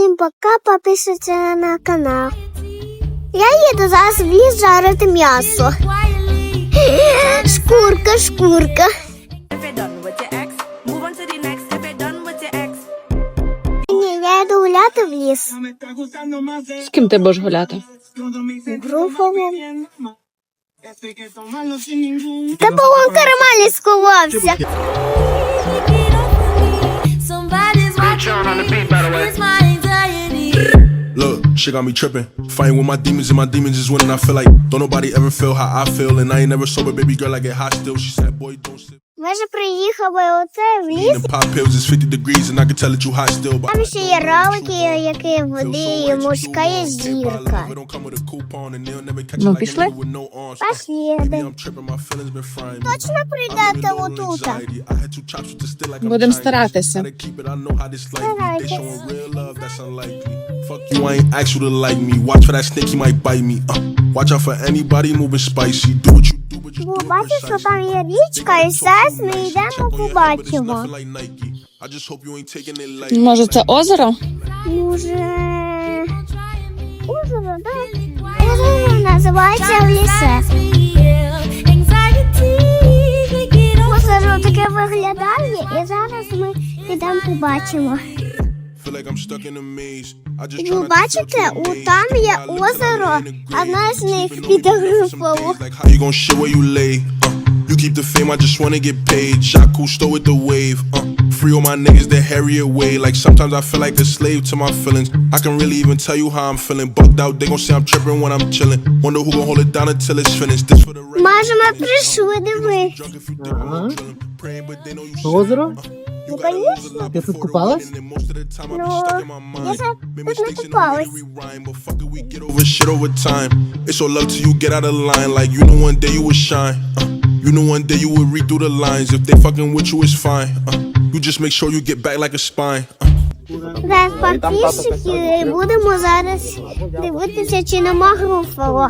Всім пока, підписуйтесь на канал. Я їду зараз в ліс жарити м'ясо. Шкурка, шкурка. Ні, я йду гуляти в ліс. З ким ти будеш гуляти? Груфовим. Та бо он карамалі сховався. Turn on the beat, by the way. Shit got me tripping. Fighting with my demons, and my demons is winning. I feel like don't nobody ever feel how I feel, and I ain't never sober, baby girl. I get hot still. She said, boy, don't sit. Ми вже приїхали оце в ліс. Там ще є ролики, які води, мужська є зірка. Ну, пішли? Пішли. Точно прийдете отут? Будемо старатися. Старайтеся. It, I. Fuck you, I ain't asked you to like me. Watch for that snake, he might bite me. Uh, watch out for anybody moving spicy. Do what you do, but just Ну, do it бачиш, що precisely. там є річка, і зараз ми йдемо побачимо. Може, це озеро? Може... Озеро, так? Озеро називається в it off. Озеро таке виглядає, і зараз ми підемо побачимо. Ви бачите, у там є озеро, одна з них підгрупало. You keep the fame, I just wanna get paid. Shot Cousteau with the wave. Uh, free all my niggas that harry away. Like sometimes I feel like a slave to my feelings. I can really even tell you how I'm feeling. Bugged out, they gon' say I'm tripping when I'm chilling. Wonder who gon' hold it down until it's finished. This for the record. Майже ми прийшли, диви. Drunk if you dip, I'm Ага. drilling. Praying, but they know you Озеро? Ну, конечно. Ти тут купалась? Ну, я же тут не купалась. But fuck it, we get over shit over time. It's all up to you, get out of line. Like you know one day you will shine. Uh, you know one day you will read through the lines. If they fucking with you, it's fine. Uh, you just make sure you get back like a spine. Uh, Зараз підписчики і будемо зараз дивитися, чи нема груфало.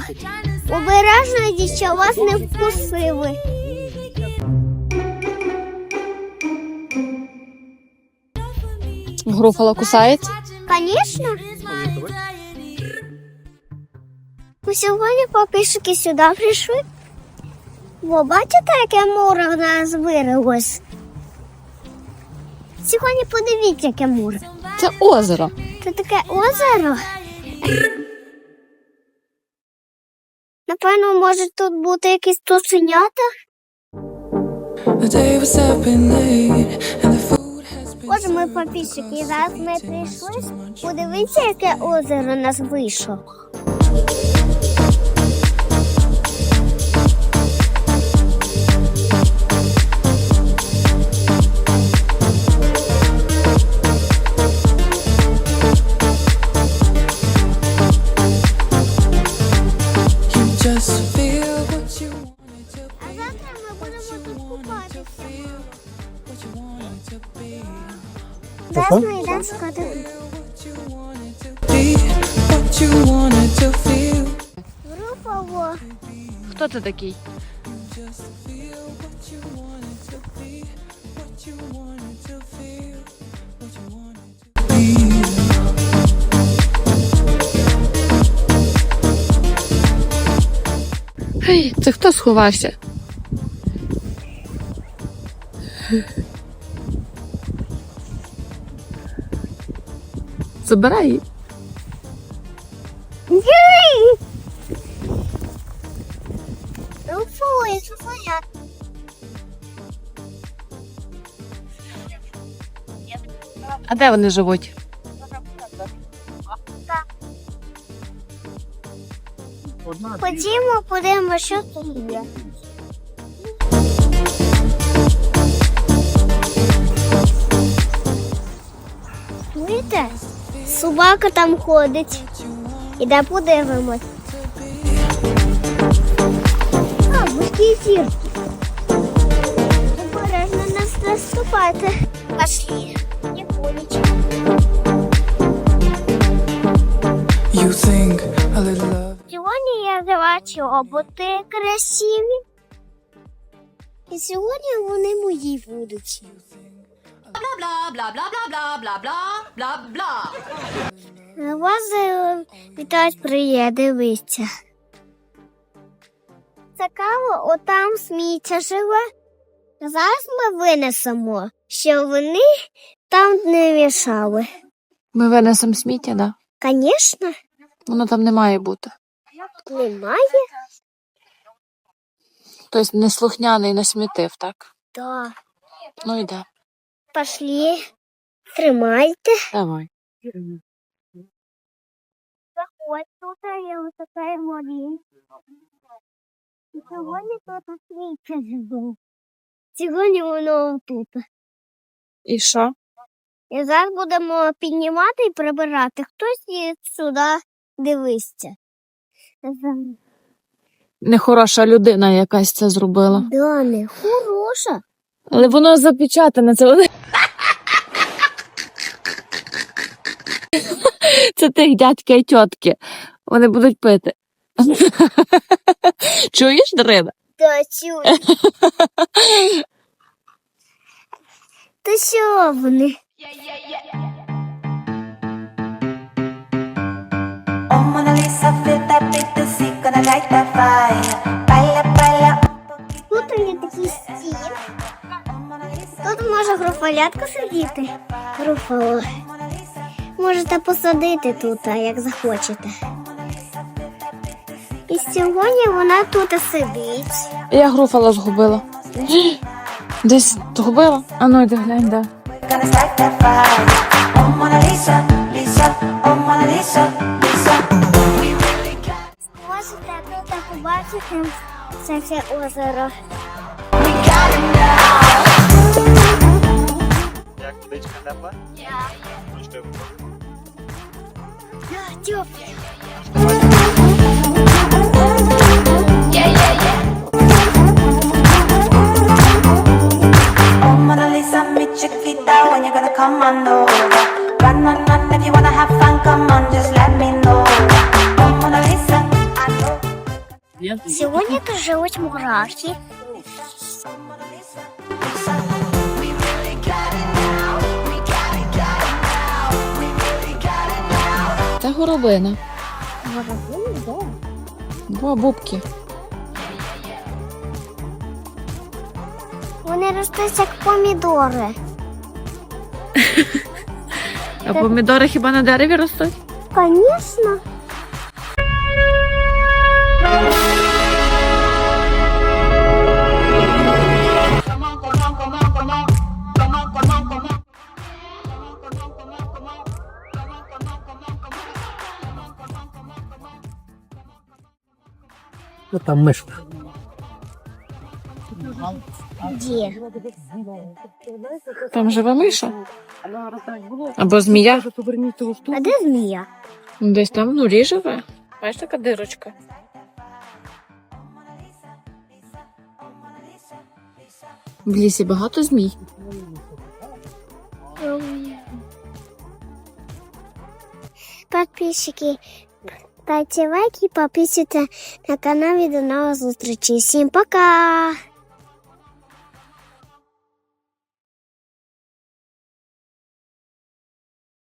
Обережно, що вас не вкусили. Груфало кусається? Звісно. Ми сьогодні підписчики сюди прийшли. Бо бачите, яке море в нас вирилось? Сьогодні подивіться, яке море. Це озеро. Це таке озеро. Напевно, може тут бути якісь цуценята. The day was up and late, and the Боже мої папічики, раз ми прийшли. Подивіться, яке озеро у нас вийшло. Чесно, і дам шкоди. Групово. Такий? Гей, це хто сховався? Забирай її. Ну фу, я цуценят. А де вони живуть? Ходімо, подивимося, що тут є. Собака там ходить. Іде подивимось. А, морські зірки. Обережно нас наступайте. Пошли. Не боляче. You think a little love. Сьогодні я взяла чоботи красиві. І сьогодні вони мої будуть. Blah blah blah blah blah blah blah blah blah blah. Вас е, вітають приє, дивіться. Цікаво, отам сміття живе. Зараз ми винесемо, що вони там не мішали. Ми винесемо сміття, да? Звісно, Воно там не має бути. немає. Тобто неслухняний не смітив, так? Да. Ну йде. Пошли. Тримайте. Давай. Заходь, тут я така маленька. І Сьогодні тут свіча жду. Сьогодні воно тут. І що? І зараз будемо піднімати і прибирати. Хтось і сюди дивиться. Нехороша людина якась це зробила. Да, не хороша. Але воно запечатане, це вони. Це тих дядька і тітки. Вони будуть пити. Чуєш, Дарина? Та чу. Та що вони? Oh, Mona Lisa, feel that beat, the sea, gonna light that fire. Baila, baila. Тут є такий стіл. Тут може груфалятка сидіти. Груфало. Можете посадити тут, а як захочете. І сьогодні вона тут сидить. Я груфала згубила. Десь згубила? А ну йди глянь, де. Можете тут побачити це все озеро. Як водичка тепла? Ручкою come on over? Run, run, run, if you wanna have fun, come on, just let me know. Oh, Mona Lisa, I know. Сьогодні тут живуть мурахи. Горобина. Воробини, да. Два бубки. Вони ростуть як помідори. А помідори хіба на дереві ростуть? Звісно. Ну там мишка. Де? Там живе миша. Або змія. А де змія? Десь там в нулі живе. Бачиш така дирочка. В лісі багато змій. Подписчики, ставьте лайки, подписывайтесь на канал. До нових зустрічей. Всім пока!